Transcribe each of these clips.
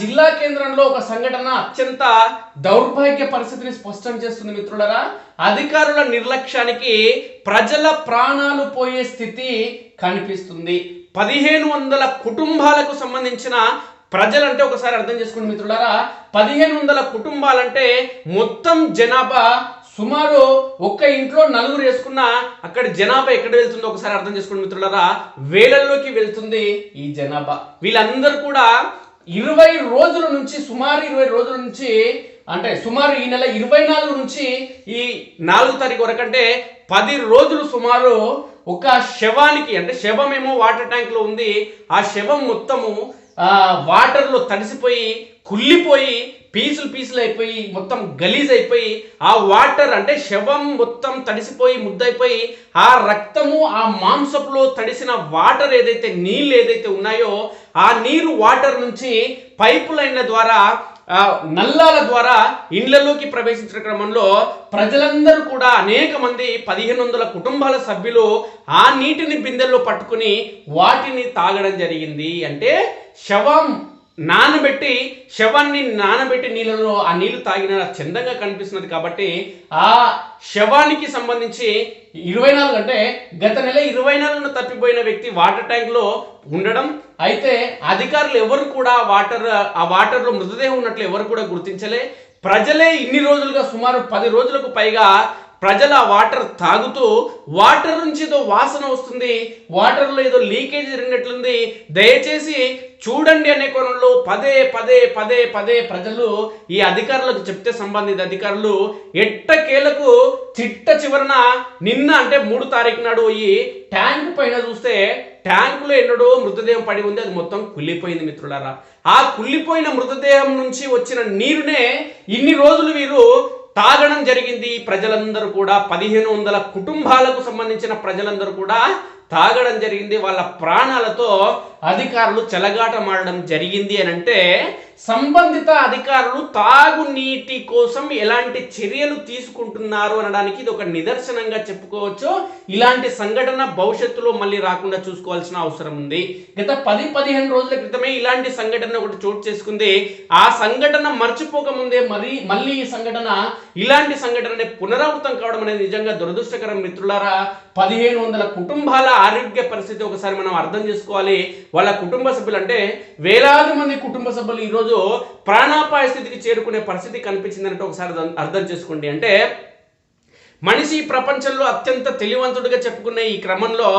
జిల్లా కేంద్రంలో ఒక సంఘటన అత్యంత దౌర్భాగ్య పరిస్థితిని స్పష్టం చేస్తుంది మిత్రులరా. అధికారుల నిర్లక్ష్యానికి ప్రజల ప్రాణాలు పోయే స్థితి కనిపిస్తుంది. పదిహేను వందల కుటుంబాలకు సంబంధించిన ప్రజలంటే ఒకసారి అర్థం చేసుకోండి మిత్రులారా. పదిహేను వందల కుటుంబాలంటే మొత్తం జనాభా సుమారు ఒక్క ఇంట్లో నలుగురు వేసుకున్న అక్కడ జనాభా ఎక్కడ వెళ్తుందో ఒకసారి అర్థం చేసుకోండి మిత్రులారా. వేలల్లోకి వెళ్తుంది ఈ జనాభా. వీళ్ళందరూ కూడా ఇరవై రోజుల నుంచి సుమారు ఇరవై రోజుల నుంచి అంటే సుమారు ఈ నెల ఇరవై నాలుగు నుంచి ఈ నాలుగు తారీఖు వరకు అంటే పది రోజులు సుమారు ఒక శవానికి అంటే శవమేమో వాటర్ ట్యాంక్లో ఉంది. ఆ శవం మొత్తము వాటర్లో తడిసిపోయి కుళ్ళిపోయి పీసులు పీసులు అయిపోయి మొత్తం గలీజ్ అయిపోయి ఆ వాటర్ అంటే శవం మొత్తం తడిసిపోయి ముద్దయిపోయి ఆ రక్తము ఆ మాంసపులో తడిసిన వాటర్ ఏదైతే నీళ్ళు ఏదైతే ఉన్నాయో ఆ నీరు వాటర్ నుంచి పైపు లైన్ల ద్వారా నల్లాల ద్వారా ఇండ్లలోకి ప్రవేశించిన క్రమంలో ప్రజలందరూ కూడా అనేక మంది పదిహేను వందల కుటుంబాల సభ్యులు ఆ నీటిని బిందెల్లో పట్టుకుని వాటిని తాగడం జరిగింది. అంటే శవం నానబెట్టి శవాన్ని నానబెట్టి నీళ్ళలో ఆ నీళ్ళు తాగిన చందంగా కనిపిస్తున్నది కాబట్టి ఆ శవానికి సంబంధించి ఇరవై నాలుగు అంటే గత నెల ఇరవై నాలుగున తప్పిపోయిన వ్యక్తి వాటర్ ట్యాంక్లో ఉండడం అయితే అధికారులు ఎవరు కూడా వాటర్ ఆ వాటర్లో మృతదేహం ఉన్నట్లు ఎవరు కూడా గుర్తించలే. ప్రజలే ఇన్ని రోజులుగా సుమారు పది రోజులకు పైగా ప్రజల వాటర్ తాగుతూ వాటర్ నుంచి ఏదో వాసన వస్తుంది వాటర్లో ఏదో లీకేజ్ జరిగినట్లుంది. దయచేసి చూడండి అనే కోణంలో పదే పదే పదే పదే ప్రజలు ఈ అధికారులకు చెప్తే సంబంధిత అధికారులు ఎట్టకేలకు చిట్ట చివరన నిన్న అంటే మూడు తారీఖు నాడు ఈ ట్యాంక్ పైన చూస్తే ట్యాంకులో ఎన్నడో మృతదేహం పడి ఉంది. అది మొత్తం కుళ్ళిపోయింది మిత్రులారా. ఆ కుళ్ళిపోయిన మృతదేహం నుంచి వచ్చిన నీరునే ఇన్ని రోజులు వీరు తాగడం జరిగింది. ప్రజలందరూ కూడా పదిహేను వందల కుటుంబాలకు సంబంధించిన ప్రజలందరూ కూడా తాగడం జరిగింది. వాళ్ళ ప్రాణాలతో అధికారులు చెలగాటమాడడం జరిగింది అని అంటే సంబంధిత అధికారులు తాగునీటి కోసం ఎలాంటి చర్యలు తీసుకుంటున్నారు అనడానికి ఇది ఒక నిదర్శనంగా చెప్పుకోవచ్చు. ఇలాంటి సంఘటన భవిష్యత్తులో మళ్ళీ రాకుండా చూసుకోవాల్సిన అవసరం ఉంది. గత పది పదిహేను రోజుల క్రితమే ఇలాంటి సంఘటన ఒకటి చోటు చేసుకుంది. ఆ సంఘటన మర్చిపోక ముందే మరి మళ్ళీ ఈ సంఘటన ఇలాంటి సంఘటన పునరావృతం కావడం అనేది నిజంగా దురదృష్టకరం మిత్రులారా. పదిహేను వందల కుటుంబాల ఆరోగ్య పరిస్థితి ఒకసారి మనం అర్థం చేసుకోవాలి. వాళ్ళ కుటుంబ సభ్యులు అంటే వేలాది మంది కుటుంబ సభ్యులు ఈరోజు ప్రాణాపాయ స్థితికి చేరుకునే పరిస్థితి కనిపించిందంటే ఒకసారి అర్థం- అర్థం చేసుకోండి. అంటే మనిషి ప్రపంచంలో అత్యంత తెలివంతుడిగా చెప్పుకునే ఈ క్రమంలో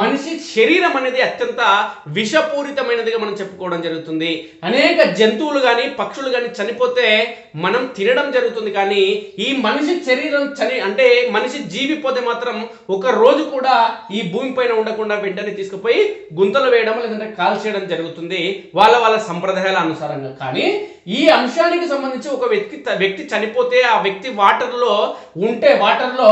మనిషి శరీరం అనేది అత్యంత విషపూరితమైనదిగా మనం చెప్పుకోవడం జరుగుతుంది. అనేక జంతువులు కానీ పక్షులు కానీ చనిపోతే మనం తినడం జరుగుతుంది. కానీ ఈ మనిషి శరీరం చని అంటే మనిషి జీవిపోతే మాత్రం ఒక రోజు కూడా ఈ భూమి పైన ఉండకుండా వెంటనే తీసుకుపోయి గుంతలు వేయడం లేదంటే కాల్చేయడం జరుగుతుంది. వాళ్ళ వాళ్ళ సంప్రదాయాల అనుసారంగా. కానీ ఈ అంశానికి సంబంధించి ఒక వ్యక్తి వ్యక్తి చనిపోతే ఆ వ్యక్తి వాటర్లో ఉంటే వాటర్లో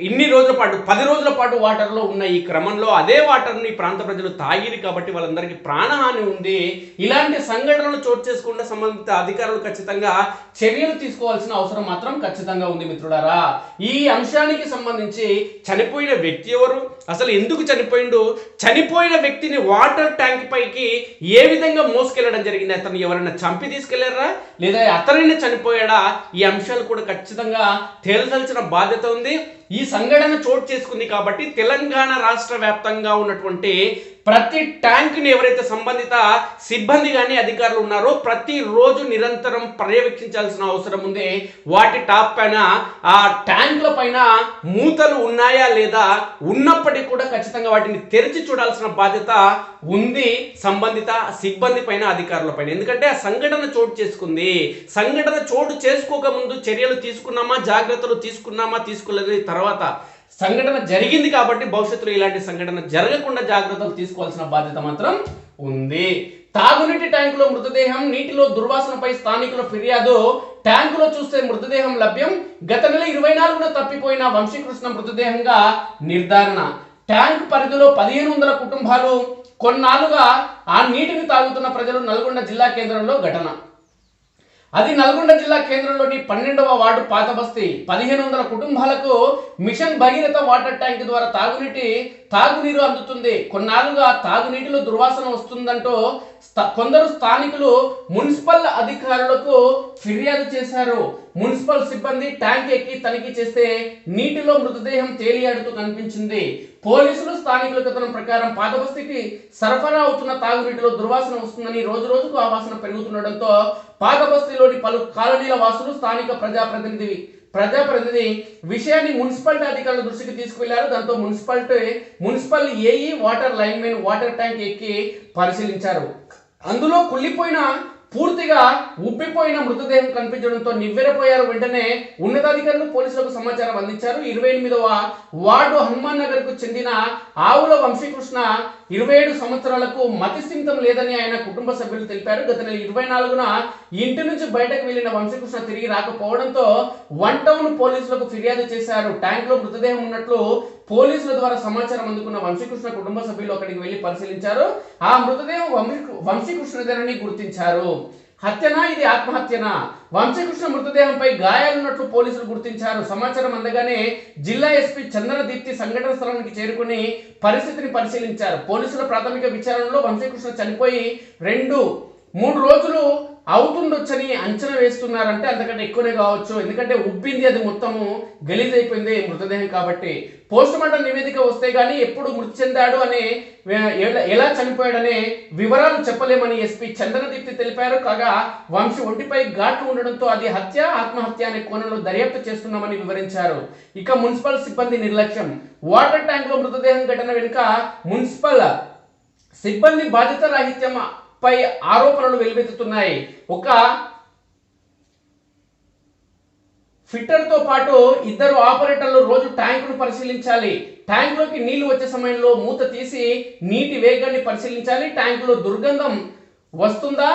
ఇన్ని రోజుల పాటు పది రోజుల పాటు వాటర్లో ఉన్న ఈ క్రమంలో అదే వాటర్ని ప్రాంత ప్రజలు తాగిరు కాబట్టి వాళ్ళందరికీ ప్రాణహాని ఉంది. ఇలాంటి సంఘటనలు చోటు చేసుకున్న సంబంధిత అధికారులు ఖచ్చితంగా చర్యలు తీసుకోవాల్సిన అవసరం మాత్రం ఖచ్చితంగా ఉంది మిత్రులారా. ఈ అంశానికి సంబంధించి చనిపోయిన వ్యక్తి ఎవరు? అసలు ఎందుకు చనిపోయిండు? చనిపోయిన వ్యక్తిని వాటర్ ట్యాంక్ పైకి ఏ విధంగా మోసుకెళ్ళడం జరిగింది? అతను ఎవరైనా చంపి తీసుకెళ్ళారా? లేదా అతనిని చనిపోయాడా? ఈ అంశాలు కూడా ఖచ్చితంగా తేల్చాల్సిన బాధ్యత ఉంది. ఈ సంఘటన చోటు చేసుకుంది కాబట్టి తెలంగాణ రాష్ట్ర వ్యాప్తంగా ఉన్నటువంటి ప్రతి ట్యాంక్ని ఎవరైతే సంబంధిత సిబ్బంది కానీ అధికారులు ఉన్నారో ప్రతిరోజు నిరంతరం పర్యవేక్షించాల్సిన అవసరం ఉంది. వాటి టాప్ పైన ఆ ట్యాంకుల పైన మూతలు ఉన్నాయా లేదా ఉన్నప్పటికీ కూడా ఖచ్చితంగా వాటిని తెరిచి చూడాల్సిన బాధ్యత ఉంది సంబంధిత సిబ్బంది పైన అధికారుల పైన. ఎందుకంటే ఆ సంఘటన చోటు చేసుకుంది. సంఘటన చోటు చేసుకోక ముందు చర్యలు తీసుకున్నామా జాగ్రత్తలు తీసుకున్నామా తీసుకోలేదు తర్వాత సంఘటన జరిగింది కాబట్టి భవిష్యత్తులో ఇలాంటి సంఘటన జరగకుండా జాగ్రత్తలు తీసుకోవాల్సిన బాధ్యత మాత్రం ఉంది. తాగునీటి ట్యాంకులో మృతదేహం నీటిలో దుర్వాసనపై స్థానికుల ఫిర్యాదు. ట్యాంకులో చూస్తే మృతదేహం లభ్యం. గత నెల ఇరవై నాలుగున తప్పిపోయిన వంశీకృష్ణ మృతదేహంగా నిర్ధారణ. ట్యాంక్ పరిధిలో పదిహేను వందల కుటుంబాలు. కొన్నాళ్ళుగా ఆ నీటిని తాగుతున్న ప్రజలు నల్గొండ జిల్లా కేంద్రంలో ఘటన. అది నల్గొండ జిల్లా కేంద్రంలోని పన్నెండవ వార్డు పాత బస్తీ. పదిహేను వందల కుటుంబాలకు మిషన్ భగీరథ వాటర్ ట్యాంక్ ద్వారా తాగునీటి తాగునీరు అందుతుంది. కొన్నాళ్ళుగా తాగునీటిలో దుర్వాసన వస్తుందంటూ కొందరు స్థానికులు మున్సిపల్ అధికారులకు ఫిర్యాదు చేశారు. మున్సిపల్ సిబ్బంది ట్యాంక్ ఎక్కి తనిఖీ చేస్తే నీటిలో మృతదేహం తేలియాడుతూ కనిపించింది. పోలీసులు స్థానికుల కథనం ప్రకారం పాదబస్తీకి సరఫరా అవుతున్న తాగునీటిలో దుర్వాసన వస్తుందని రోజు రోజుకు ఆ వాసన పెరుగుతుండటంతో పాదబస్తీలోని పలు కాలనీల వాసులు స్థానిక ప్రజాప్రతినిధి ప్రజాప్రతినిధి విషయాన్ని మున్సిపాలిటీ అధికారుల దృష్టికి తీసుకువెళ్ళారు. దాంతో municipality municipal A E water linemen water tank ఎక్కి పరిశీలించారు. అందులో కుళ్ళిపోయిన పూర్తిగా ఉబ్బిపోయిన మృతదేహం కనిపించడంతో నివ్వెరపోయారు. వెంటనే ఉన్నతాధికారులు పోలీసులకు సమాచారం అందించారు. ఇరవై ఎనిమిదవ వార్డు హనుమాన్ నగర్కు చెందిన ఆవుల వంశీకృష్ణ ఇరవై ఏడు సంవత్సరాలకు మతిస్థిమితం లేదని ఆయన కుటుంబ సభ్యులు తెలిపారు. గత నెల ఇరవై నాలుగున ఇంటి నుంచి బయటకు వెళ్ళిన వంశీకృష్ణ తిరిగి రాకపోవడంతో వన్ టౌన్ పోలీసులకు ఫిర్యాదు చేశారు. ట్యాంక్లో మృతదేహం ఉన్నట్లు పోలీసుల ద్వారా సమాచారం అందుకున్న వంశీకృష్ణ కుటుంబ సభ్యులు అక్కడికి వెళ్ళి పరిశీలించారు. ఆ మృతదేహం వంశీ- వంశీకృష్ణదేనని గుర్తించారు. హత్యనా ఇది ఆత్మహత్యనా? వంశీకృష్ణ మృతదేహంపై గాయాలున్నట్లు పోలీసులు గుర్తించారు. సమాచారం అందగానే జిల్లా ఎస్పీ చందన దీప్తి సంఘటన స్థలానికి చేరుకుని పరిస్థితిని పరిశీలించారు. పోలీసుల ప్రాథమిక విచారణలో వంశీకృష్ణ చనిపోయి రెండు మూడు రోజులు అవుతుండొచ్చని అంచనా వేస్తున్నారంటే అంతకంటే ఎక్కువనే కావచ్చు. ఎందుకంటే ఉబ్బింది అది మొత్తము గలీజ్ అయిపోయింది మృతదేహం కాబట్టి. పోస్ట్ మార్టం నివేదిక వస్తే గానీ ఎప్పుడు మృతి చెందాడు అనే ఎలా- చనిపోయాడనే వివరాలు చెప్పలేమని ఎస్పీ చంద్రదీప్తి తెలిపారు. కాగా వంశీ ఒంటిపై ఘాట్లు ఉండడంతో అది హత్య ఆత్మహత్య అనే కోణంలో దర్యాప్తు చేస్తున్నామని వివరించారు. ఇక మున్సిపల్ సిబ్బంది నిర్లక్ష్యం. వాటర్ ట్యాంక్లో మృతదేహం ఘటన వెనుక మున్సిపల్ సిబ్బంది బాధ్యత రాహిత్యం పై ఆరోపణలు వెలువెత్తుతున్నాయి. ఒక ఫిట్టర్తో పాటు ఇద్దరు ఆపరేటర్లు రోజు ట్యాంకును పరిశీలించాలి. ట్యాంకులోకి నీళ్ళు వచ్చే సమయంలో మూత తీసి నీటి వేగాన్ని పరిశీలించాలి. ట్యాంకులో దుర్గంధం వస్తుందా?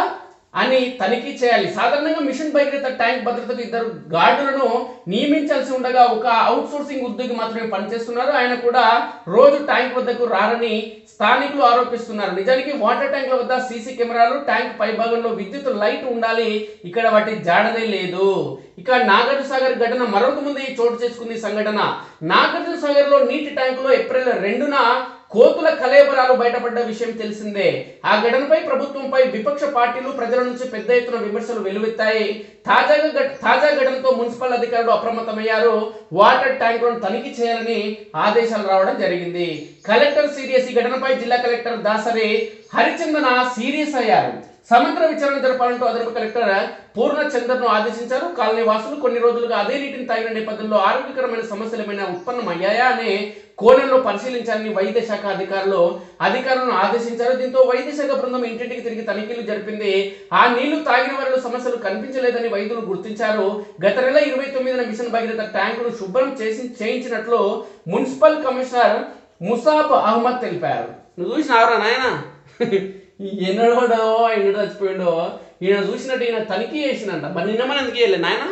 అని తనిఖీ చేయాలి. సాధారణంగా మిషన్ భగీరథ ట్యాంక్ భద్రతకు ఇద్దరు గార్డులను నియమించాల్సి ఉండగా ఒక అవుట్సోర్సింగ్ ఉద్యోగి మాత్రమే పనిచేస్తున్నారు. ఆయన కూడా రోజు ట్యాంక్ వద్దకు రారని స్థానికులు ఆరోపిస్తున్నారు. నిజానికి వాటర్ ట్యాంకుల వద్ద సీసీ కెమెరాలు ట్యాంక్ పైభాగంలో విద్యుత్ లైట్ ఉండాలి. ఇక్కడ వాటి జాడదే లేదు. ఇక నాగార్జున సాగర్ ఘటన మరొక ముందు చోటు చేసుకుంది సంఘటన. నాగార్జున సాగర్లో నీటి ట్యాంకులో ఏప్రిల్ రెండున కోతుల కలేబరాలు బయటపడ్డ విషయం తెలిసిందే. ఆ ఘటనపై ప్రభుత్వంపై విపక్ష పార్టీలు ప్రజల నుంచి పెద్ద ఎత్తున విమర్శలు వెలువెత్తాయి తాజాగా తాజా ఘటనతో మున్సిపల్ అధికారులు అప్రమత్తమయ్యారు. వాటర్ ట్యాంకులను తనిఖీ చేయాలని ఆదేశాలు రావడం జరిగింది. కలెక్టర్ సీరియస్ ఈ ఘటనపై జిల్లా కలెక్టర్ దాసరి హరిచందన సీరియస్ అయ్యారు. సమగ్ర విచారణ జరపాలంటూ అదనపు కలెక్టర్ పూర్ణ చందర్ను ఆదేశించారు. కాలనీ వాసులు కొన్ని రోజులుగా అదే నీటిని తాగిన నేపథ్యంలో ఆరోగ్యకరమైన సమస్యలు ఏమైనా ఉత్పన్నమయ్యాయా అనే కోణంలో పరిశీలించాలని వైద్య శాఖ అధికారులు అధికారులను ఆదేశించారు. దీంతో వైద్య శాఖ బృందం ఇంటింటికి తిరిగి తనిఖీలు జరిపింది. ఆ నీళ్ళు తాగిన వారిలో సమస్యలు కనిపించలేదని వైద్యులు గుర్తించారు. గత నెల ఇరవై తొమ్మిదిన మిషన్ భగీరథ ట్యాంకును శుభ్రం చేసి చేయించినట్లు మున్సిపల్ కమిషనర్ ముసాబ్ అహ్మద్ తెలిపారు. నువ్వు చూసిన నాయనా? ఎన్నడోడో ఎన్నడ చచ్చిపోయిండో ఈయన చూసినట్టు ఈయన తనిఖీ చేసినంట మరి నిన్న మనం ఎందుకు చేయలే నాయనా?